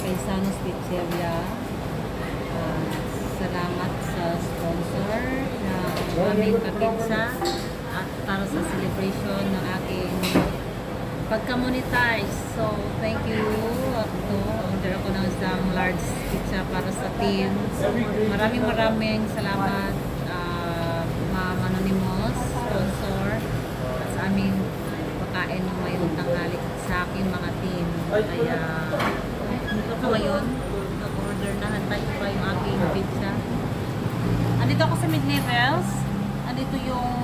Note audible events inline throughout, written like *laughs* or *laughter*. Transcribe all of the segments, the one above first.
Paisanos Pizzeria. Uh, ah, salamat sa sponsor na aming kapitsa at para sa celebration ng aking pagka-monetize. So, thank you. Ako, order ako ng isang large pizza para sa team. Maraming maraming salamat ah, uh, Ma'am Anonymous, sponsor, at sa aming pagkain ng ngayong tanghali sa aking mga team. Kaya, mid-levels. Andito yung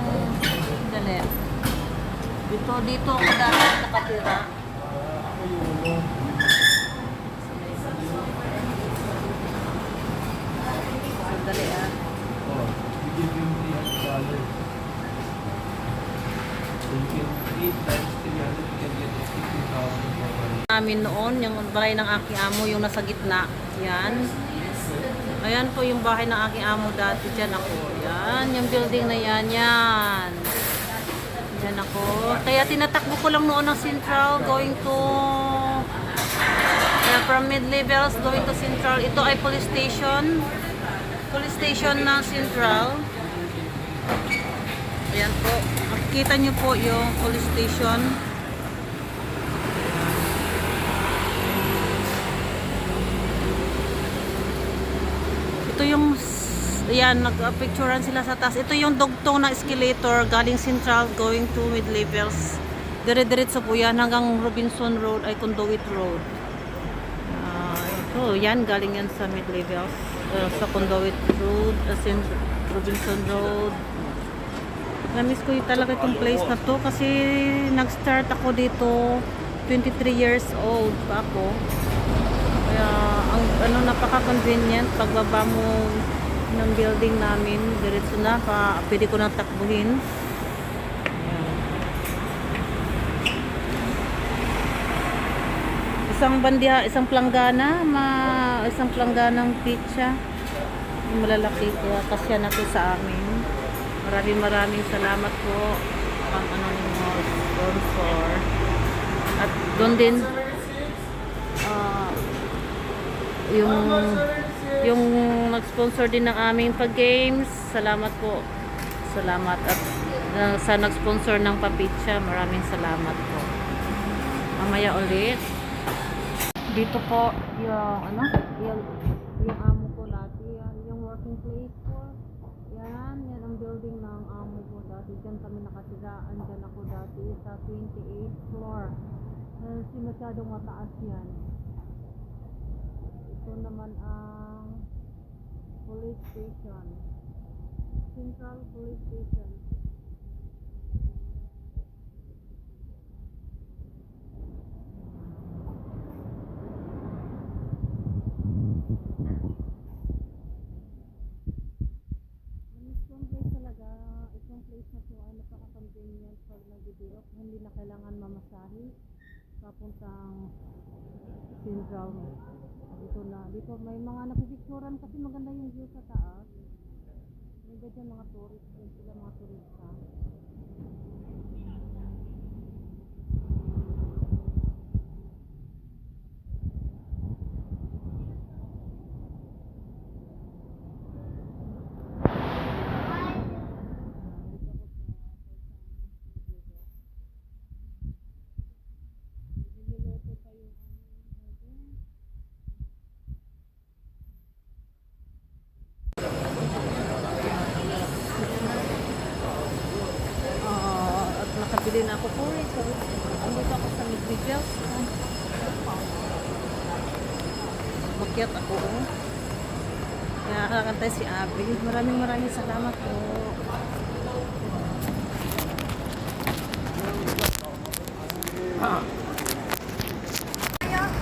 dali. Dito, dito ako dati nakatira. Sandali ah. Oh, we give you $300. So you can 8 times 300, you can get 52,000 namin noon, yung bahay ng aking amo, yung nasa gitna. Yan. Ayan po yung bahay ng aking amo dati. Diyan ako. Yan, yung building na yan. Yan. Yan ako. Kaya tinatakbo ko lang noon ng Central going to uh, from mid-levels going to Central. Ito ay police station. Police station ng Central. Ayan po. Makikita niyo po yung police station. Ito yung Ayan, nag-picturean sila sa taas. Ito yung dugtong na escalator galing Central going to mid-levels. Dire-diretso po yan hanggang Robinson Road ay Conduit Road. Ah, ito, yan, galing yan sa mid-levels. Uh, sa Conduit Road, as in Robinson Road. Namiss ko yung talaga itong place na to kasi nag-start ako dito 23 years old pa ako. Kaya ang ano napaka-convenient pagbaba mo ng building namin, diretso na pa pwede ko nang takbuhin. Isang bandiha, isang planggana, ma isang plangganang pizza. Malalaki kaya kasya na to sa amin. Maraming maraming salamat po ang anonymous sponsor. At doon din ah, yung yung nag-sponsor din ng aming pag-games. Salamat po. Salamat at uh, sa nag-sponsor ng papitsa, maraming salamat po. Mamaya ulit. Dito po yung ano, yung, yung amo ko dati, yan, yung working place ko. Yan, yan ang building ng amo ko dati. Diyan kami nakatira. Andyan ako dati sa 28th floor. Kasi masyadong mataas yan. Ito naman ang police station. Central Police Station. Itong place na to ay napaka-convenient pag nagbibilok. Hindi na kailangan mamasahe papuntang Central. Dito na, dito may mga napipicturan kasi maganda yung view sa taas. May dyan mga tourist, sila mga turista. Niluluto pa yung ano, ano, Ah, nakabili na ako po. So, andito ako sa Midvigels. Makyat ako. Oh. Kaya kakantay si Abby. Maraming maraming salamat po.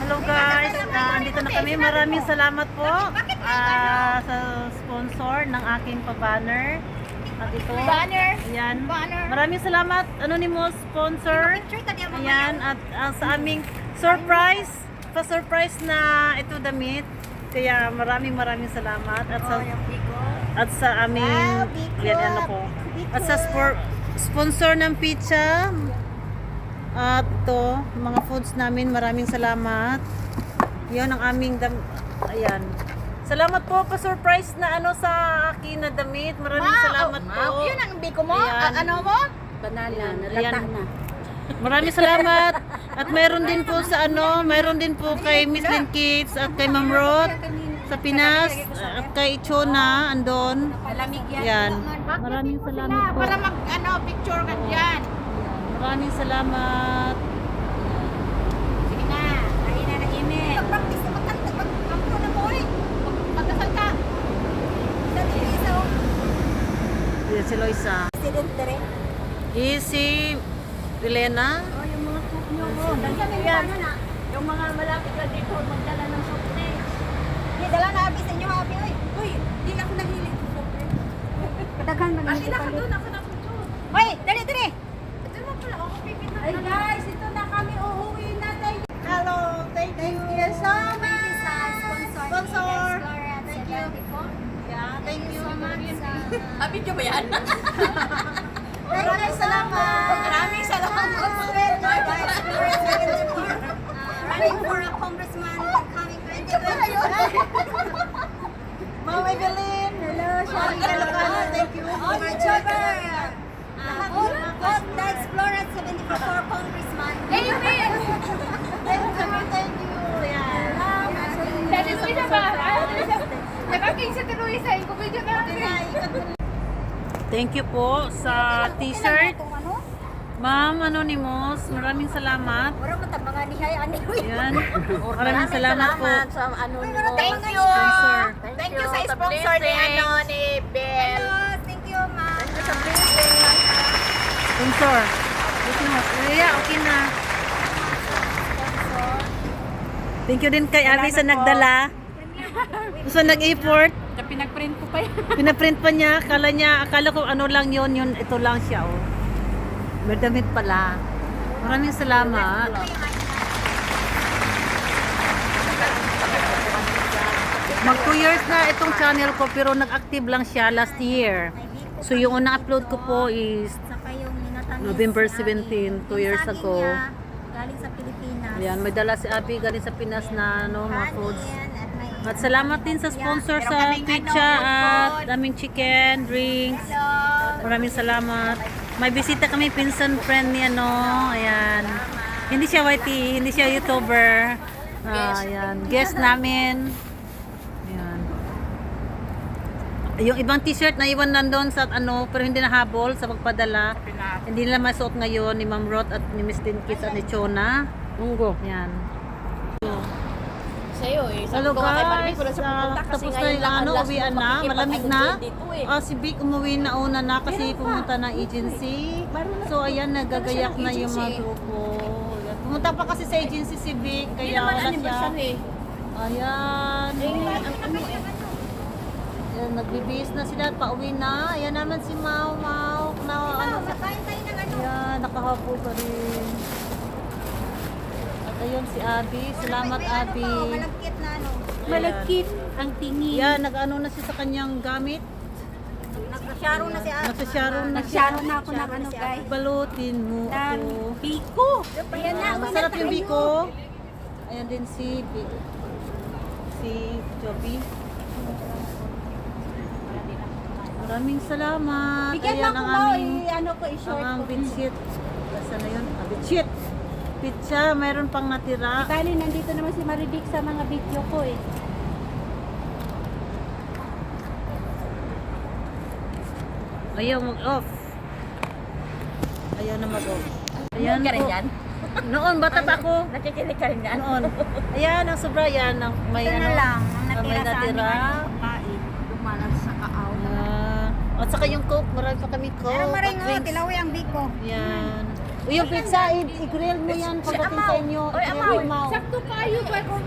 Hello guys, Ah, andito na kami. Maraming salamat po ah, sa sponsor ng aking pa-banner. At ito, Banner. ayan. Banner. Maraming salamat, anonymous sponsor. Picture niya Ayan, at ah, sa aming surprise, pa-surprise na ito damit. Kaya maraming maraming salamat. At sa, Oh, at sa aming, Wow, yan, ano ko. At sa spor- sponsor ng pizza, at to, mga foods namin, maraming salamat. Yan ang aming, dam- ayan. Salamat po pa surprise na ano sa akin na damit. Maraming salamat po. oh, Yun ang biko mo? Ayan. A- ano mo? Banana, nalata na. Maraming salamat. At mayroon din po sa ano, mayroon din po kay Miss Lynn Kids at kay Ma'am Roth sa Pinas at kay Chona andon. Malamig yan. Yan. Maraming salamat po. Para mag ano, picture ka dyan. Maraming salamat. Sige na. Tayo na ng email. Practice na magkanta. Magkampo na mo eh. Mag- Magkasal ka. Sa Teresa. Yan si Loisa. Presidente rin. Easy. Elena. Oh, yung mga cook nyo mo. Yan. Yung mga malapit na dito, magdala ng soft drinks. Hindi, dala na abi sa inyo, abi. Uy, uy, di ako nahilig sa soft drinks. Daghan man ang ka doon, ako na doon. Uy, dali, dali. Ito mo pala, ako pipita. Ay guys, Nyo ba yan? *laughs* Maraming salamat. Maraming salamat. running for a congressman coming 2020. Ma'am Evelyn. Hello, Shari Calocano, Thank you. Oh, my children. Uh, vote, vote the Explorer 74 congressman. Amen. *laughs* Thank you, thank you. Yan. Dati Luisa ba? Nakaking sa Luisa, yung video natin. Thank you po sa t-shirt. Ma'am Anonymous, maraming salamat. Wala mo tabangan ni Hay Ani. Yan. Maraming salamat po. sa ano mo. Thank you. Sponsor. Thank you sa sponsor ni ano ni Bell. Thank you, ma'am. Sponsor. Ito na. Yeah, okay na. Thank you din kay Abby sa nagdala. *laughs* Sa nag-effort. Pinag-print ko pa yan. *laughs* Pinaprint pa niya. Akala niya, akala ko ano lang yon yun. Ito lang siya, oh. May damit pala. Maraming salamat. Mag 2 years na itong channel ko pero nag-active lang siya last year. So yung unang upload ko po is November namin. 17, two Yung years saging ago. galing sa Pilipinas. Ayan, may dala si Abby galing sa Pinas na ano, mga foods. At salamat din sa sponsor Meron sa kaming pizza ano, at daming chicken, drinks. Hello. Maraming salamat. May bisita kami pinsan friend ni ano, ayan. Hindi siya YT, hindi siya YouTuber. Ah, ayan, guest namin. Ayan. Yung ibang t-shirt na iwan nandun sa ano, pero hindi nahabol sa pagpadala. Hindi nila masuot ngayon ni Ma'am Roth at ni Miss Dinkis at ni Chona. Unggo. Ayan. Sa'yo eh. Sabi Hello ko nga kay Barbie, guys, na siya Ah, pupunta kasi tapos na ngayon yung lang ang ano, last uwian na, makikipag- malamig na. dito eh. Ah, si Vic umuwi na una na kasi pumunta ng agency. So ayan, nagagayak na yung mga grupo. Ayan. Pumunta pa kasi sa agency si Vic, Hindi kaya naman wala siya. anniversary. Ayan. Eh, ang ano eh. Ayan, nagbibihis na sila, pauwi na. Ayan naman si Mau Mau. Na, ano, Makain tayo ng ano. ayan, nakahapo pa rin. Ayun si Abby. Salamat ano Abby. to, malagkit na ano. Malagkit ang tingin. Yan, nag-ano na siya sa kanyang gamit. Nagsasyaro na si Ate. Nagsasharon na. Nagsyaro na ako ng ano guys. Balutin mo ako. Biko. Ayan na, Ah, masarap yung biko. Ayan din si si Joby. Maraming salamat. Bigyan Ayan ako ang aming i-ano ko, ang i-short ang ko. bitchit. Basta na yun. Ah, bitchit. Pizza, mayroon pang natira. Bali, nandito naman si Marivic sa mga video ko eh. Ayaw mag-off. Ayaw na mag-off. Ayan ka rin po. yan? Noon, bata pa ako. *laughs* Nakikinig ka rin yan? Noon. Ayan, ang sobra yan. Ang may Ito ano, na lang, ang ang may natira sa amin. natira. Dumalang sa kaaw. Ah, at saka yung coke, marami pa kami coke. Pero at oh, drinks. ang biko. Yan. Yung pizza, i-grill mo yan pagdating sa inyo. Oy, amaw. mo, Mau. Sakto kayo ba mo?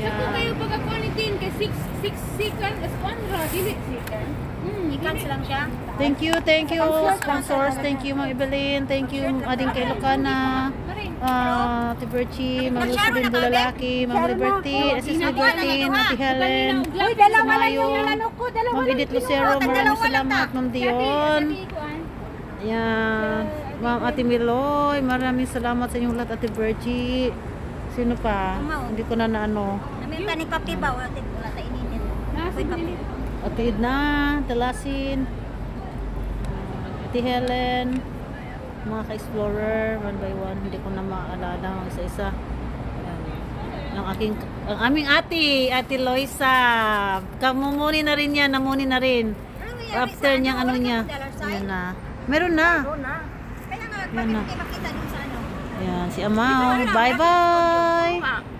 Sakto kayo pag quarantine kay 6 6 second is one ra dili second. Hmm, i-cancel lang siya. Thank you, thank you, sponsors. Thank you, Ma'am Evelyn. Thank you, Ading kay Lucana. Ah, Ate Berchi, Ma'am Rosalyn Bulalaki, Ma'am Liberty, Sis Liberty, Ate Helen, Uy, dalawa lang Mayo, yung ano ko, dalawa Ma'am lang Edith yung Lucero, maraming salamat, Ma'am Dion. Ayan. Ma'am Ate Miloy, maraming salamat sa inyong lahat, Ate Berchi. Sino pa? Hindi ko na naano. Namin pa ni kape ba? Wala tayo. Ha? Wait, happy. Ate Edna, Talasin, Ate Helen, mga ka-explorer, one by one. Hindi ko na maalala ang isa-isa. Ang aking, ang aming ate, ate Loisa. Kamumuni na rin yan, namuni na rin. Ano After sa niyang ano niya. Ayan na. Meron na. Yan na. ano? Ayan, si Amaw. Bye-bye.